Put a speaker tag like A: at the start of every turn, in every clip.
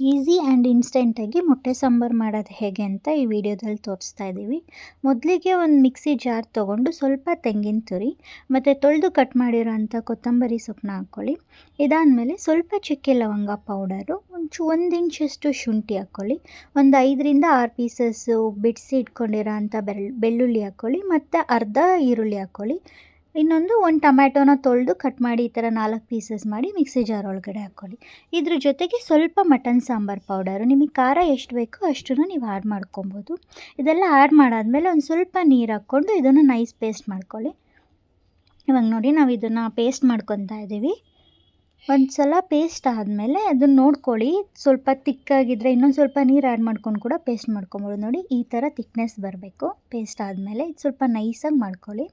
A: Easy and ಇನ್ಸ್ಟೆಂಟಾಗಿ ಮೊಟ್ಟೆ ಸಾಂಬಾರು ಮಾಡೋದು ಹೇಗೆ ಅಂತ ಈ ವಿಡಿಯೋದಲ್ಲಿ ತೋರಿಸ್ತಾ ಇದ್ದೀವಿ. ಮೊದಲಿಗೆ ಒಂದು ಮಿಕ್ಸಿ ಜಾರ್ ತೊಗೊಂಡು ಸ್ವಲ್ಪ ತೆಂಗಿನ ತುರಿ ಮತ್ತು ತೊಳೆದು ಕಟ್ ಮಾಡಿರೋಂಥ ಕೊತ್ತಂಬರಿ ಸೊಪ್ಪನ್ನ ಹಾಕ್ಕೊಳ್ಳಿ. ಇದಾದಮೇಲೆ ಸ್ವಲ್ಪ ಚಕ್ಕೆ ಲವಂಗ ಪೌಡರು, ಒಂಚು ಒಂದು ಇಂಚಷ್ಟು ಶುಂಠಿ ಹಾಕ್ಕೊಳ್ಳಿ, ಒಂದು ಐದರಿಂದ ಆರು ಪೀಸಸ್ಸು ಬಿಡಿಸಿ ಇಟ್ಕೊಂಡಿರೋ ಅಂಥ ಬೆಳ್ ಬೆಳ್ಳುಳ್ಳಿ ಹಾಕ್ಕೊಳ್ಳಿ ಮತ್ತು ಅರ್ಧ ಈರುಳ್ಳಿ ಹಾಕ್ಕೊಳ್ಳಿ. ಇನ್ನೊಂದು ಒಂದು ಟೊಮ್ಯಾಟೊನ ತೊಳೆದು ಕಟ್ ಮಾಡಿ ಈ ಥರ ನಾಲ್ಕು ಪೀಸಸ್ ಮಾಡಿ ಮಿಕ್ಸಿ ಜಾರ್ ಒಳಗಡೆ ಹಾಕ್ಕೊಳ್ಳಿ ಇದ್ರ ಜೊತೆಗೆ ಸ್ವಲ್ಪ ಮಟನ್ ಸಾಂಬಾರು ಪೌಡರು ನಿಮಗೆ ಖಾರ ಎಷ್ಟು ಬೇಕೋ ಅಷ್ಟನ್ನು ನೀವು ಆ್ಯಡ್ ಮಾಡ್ಕೊಬೋದು. ಇದೆಲ್ಲ ಆ್ಯಡ್ ಮಾಡಾದಮೇಲೆ ಒಂದು ಸ್ವಲ್ಪ ನೀರು ಹಾಕ್ಕೊಂಡು ಇದನ್ನು ನೈಸ್ ಪೇಸ್ಟ್ ಮಾಡ್ಕೊಳ್ಳಿ. ಇವಾಗ ನೋಡಿ ನಾವು ಇದನ್ನು ಪೇಸ್ಟ್ ಮಾಡ್ಕೊತಾ ಇದ್ದೀವಿ ಒಂದು ಸಲ ಪೇಸ್ಟ್ ಆದಮೇಲೆ ಅದನ್ನು ನೋಡ್ಕೊಳ್ಳಿ. ಸ್ವಲ್ಪ ತಿಕ್ಕಾಗಿದ್ದರೆ ಇನ್ನೊಂದು ಸ್ವಲ್ಪ ನೀರು ಆ್ಯಡ್ ಮಾಡ್ಕೊಂಡು ಕೂಡ ಪೇಸ್ಟ್ ಮಾಡ್ಕೊಬೋದು. ನೋಡಿ ಈ ಥರ ತಿಕ್ನೆಸ್ ಬರಬೇಕು. ಪೇಸ್ಟ್ ಆದಮೇಲೆ ಇದು ಸ್ವಲ್ಪ ನೈಸಾಗಿ ಮಾಡ್ಕೊಳ್ಳಿ.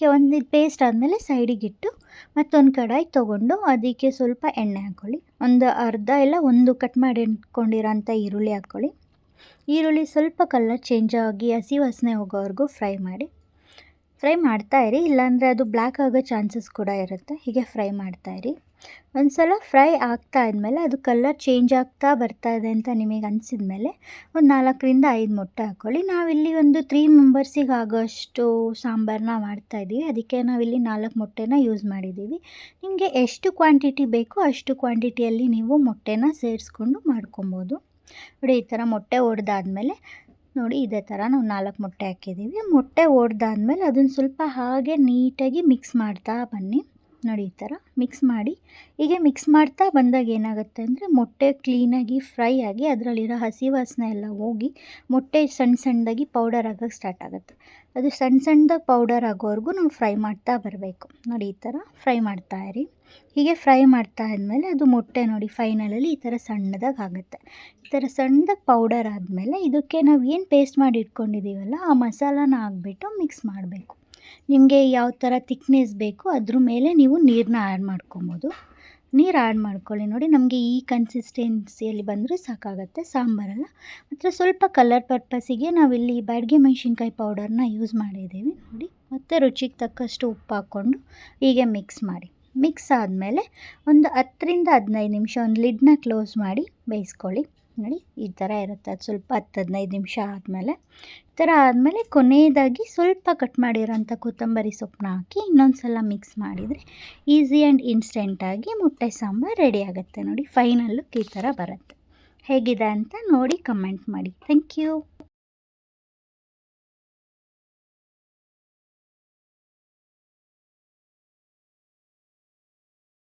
A: ಕೆ ಒಂದು ಪೇಸ್ಟ್ ಆದಮೇಲೆ ಸೈಡಿಗಿಟ್ಟು ಮತ್ತೊಂದು ಕಡಾಯಿ ತೊಗೊಂಡು ಅದಕ್ಕೆ ಸ್ವಲ್ಪ ಎಣ್ಣೆ ಹಾಕ್ಕೊಳ್ಳಿ. ಒಂದು ಅರ್ಧ ಇಲ್ಲ ಒಂದು ಕಟ್ ಮಾಡಿ ಇಟ್ಕೊಂಡಿರೋಂಥ ಈರುಳ್ಳಿ ಹಾಕ್ಕೊಳ್ಳಿ. ಈರುಳ್ಳಿ ಸ್ವಲ್ಪ ಕಲರ್ ಚೇಂಜ್ ಆಗಿ ಹಸಿ ವಾಸನೆ ಹೋಗೋವರೆಗೂ ಫ್ರೈ ಮಾಡಿ. ಫ್ರೈ ಮಾಡ್ತಾಯಿರಿ ಇಲ್ಲಾಂದರೆ ಅದು ಬ್ಲ್ಯಾಕ್ ಆಗೋ ಚಾನ್ಸಸ್ ಕೂಡ ಇರುತ್ತೆ. ಹೀಗೆ ಫ್ರೈ ಮಾಡ್ತಾಯಿರಿ ಒಂದು ಸಲ ಫ್ರೈ ಆಗ್ತಾ ಇದ್ಮೇಲೆ ಅದು ಕಲ್ಲರ್ ಚೇಂಜ್ ಆಗ್ತಾ ಬರ್ತಾ ಇದೆ ಅಂತ ನಿಮಗೆ ಅನಿಸಿದ ಮೇಲೆ ಒಂದು ನಾಲ್ಕರಿಂದ ಐದು ಮೊಟ್ಟೆ ಹಾಕ್ಕೊಳ್ಳಿ ನಾವಿಲ್ಲಿ ಒಂದು ತ್ರೀ ಮೆಂಬರ್ಸಿಗೆ ಆಗೋಷ್ಟು ಸಾಂಬಾರನ್ನ ಮಾಡ್ತಾಯಿದ್ದೀವಿ ಅದಕ್ಕೆ ನಾವಿಲ್ಲಿ ನಾಲ್ಕು ಮೊಟ್ಟೆನ ಯೂಸ್ ಮಾಡಿದ್ದೀವಿ. ನಿಮಗೆ ಎಷ್ಟು ಕ್ವಾಂಟಿಟಿ ಬೇಕೋ ಅಷ್ಟು ಕ್ವಾಂಟಿಟಿಯಲ್ಲಿ ನೀವು ಮೊಟ್ಟೆನ ಸೇರಿಸ್ಕೊಂಡು ಮಾಡ್ಕೊಬೋದು. ನೋಡಿ, ಈ ಥರ ಮೊಟ್ಟೆ ಒಡೆದಾದ್ಮೇಲೆ ನೋಡಿ, ಇದೇ ಥರ ನಾವು ನಾಲ್ಕು ಮೊಟ್ಟೆ ಹಾಕಿದ್ದೀವಿ. ಮೊಟ್ಟೆ ಒಡೆದಾದ್ಮೇಲೆ ಅದನ್ನು ಸ್ವಲ್ಪ ಹಾಗೆ ನೀಟಾಗಿ ಮಿಕ್ಸ್ ಮಾಡ್ತಾ ಬನ್ನಿ. ನೋಡಿ ಈ ಥರ ಮಿಕ್ಸ್ ಮಾಡಿ. ಹೀಗೆ ಮಿಕ್ಸ್ ಮಾಡ್ತಾ ಬಂದಾಗ ಏನಾಗುತ್ತೆ ಅಂದರೆ ಮೊಟ್ಟೆ ಕ್ಲೀನಾಗಿ ಫ್ರೈ ಆಗಿ ಅದರಲ್ಲಿರೋ ಹಸಿ ವಾಸನೆ ಎಲ್ಲ ಹೋಗಿ ಮೊಟ್ಟೆ ಸಣ್ಣ ಸಣ್ಣದಾಗಿ ಪೌಡರ್ ಆಗೋಕ್ಕೆ ಸ್ಟಾರ್ಟ್ ಆಗುತ್ತೆ. ಅದು ಸಣ್ಣ ಸಣ್ಣದಾಗಿ ಪೌಡರ್ ಆಗೋವರೆಗೂ ನಾವು ಫ್ರೈ ಮಾಡ್ತಾ ಬರಬೇಕು. ನೋಡಿ ಈ ಥರ ಫ್ರೈ ಮಾಡ್ತಾ ಇರಿ. ಹೀಗೆ ಫ್ರೈ ಮಾಡ್ತಾ ಆದಮೇಲೆ ಅದು ಮೊಟ್ಟೆ ನೋಡಿ ಫೈನಲಲ್ಲಿ ಈ ಥರ ಸಣ್ಣದಾಗಿ ಆಗುತ್ತೆ. ಈ ಥರ ಸಣ್ಣದಾಗಿ ಪೌಡರ್ ಆದಮೇಲೆ ಇದಕ್ಕೆ ನಾವು ಏನು ಪೇಸ್ಟ್ ಮಾಡಿ ಇಟ್ಕೊಂಡಿದ್ದೀವಲ್ಲ ಆ ಮಸಾಲಾನ ಹಾಕ್ಬಿಟ್ಟು ಮಿಕ್ಸ್ ಮಾಡಬೇಕು. ನಿಮಗೆ ಯಾವ ಥರ ತಿಕ್ನೆಸ್ ಬೇಕು ಅದ್ರ ಮೇಲೆ ನೀವು ನೀರನ್ನ ಆ್ಯಡ್ ಮಾಡ್ಕೊಬೋದು. ನೀರು ಆ್ಯಡ್ ಮಾಡ್ಕೊಳ್ಳಿ ನೋಡಿ, ನಮಗೆ ಈ ಕನ್ಸಿಸ್ಟೆನ್ಸಿಯಲ್ಲಿ ಬಂದರೆ ಸಾಕಾಗುತ್ತೆ. ಸಾಂಬಾರೆಲ್ಲ ಮತ್ತು ಸ್ವಲ್ಪ ಕಲರ್ ಪರ್ಪಸಿಗೆ ನಾವಿಲ್ಲಿ ಬ್ಯಾಡ್ಗೆ ಮೆಣಸಿನ್ಕಾಯಿ ಪೌಡರ್ನ ಯೂಸ್ ಮಾಡಿದ್ದೀವಿ. ನೋಡಿ, ಮತ್ತು ರುಚಿಗೆ ತಕ್ಕಷ್ಟು ಉಪ್ಪು ಹಾಕ್ಕೊಂಡು ಹೀಗೆ ಮಿಕ್ಸ್ ಮಾಡಿ. ಮಿಕ್ಸ್ ಆದಮೇಲೆ ಒಂದು ಹತ್ತರಿಂದ ಹದಿನೈದು ನಿಮಿಷ ಒಂದು ಲಿಡ್ನ ಕ್ಲೋಸ್ ಮಾಡಿ ಬೇಯಿಸ್ಕೊಳ್ಳಿ. ನೋಡಿ, ಈ ಥರ ಇರುತ್ತೆ. ಅದು ಸ್ವಲ್ಪ ಹತ್ತು ಹದಿನೈದು ನಿಮಿಷ ಆದಮೇಲೆ. ಈ ಥರ ಆದಮೇಲೆ ಕೊನೆಯದಾಗಿ ಸ್ವಲ್ಪ ಕಟ್ ಮಾಡಿರೋಂಥ ಕೊತ್ತಂಬರಿ ಸೊಪ್ಪನ್ನ ಹಾಕಿ ಇನ್ನೊಂದು ಸಲ ಮಿಕ್ಸ್ ಮಾಡಿದರೆ ಈಸಿ ಆ್ಯಂಡ್ ಇನ್ಸ್ಟೆಂಟಾಗಿ ಮೊಟ್ಟೆ ಸಾಂಬಾರು ರೆಡಿ ಆಗುತ್ತೆ. ನೋಡಿ ಫೈನಲ್ ಈ ಥರ ಬರುತ್ತೆ. ಹೇಗಿದೆ ಅಂತ ನೋಡಿ ಕಮೆಂಟ್ ಮಾಡಿ. Thank you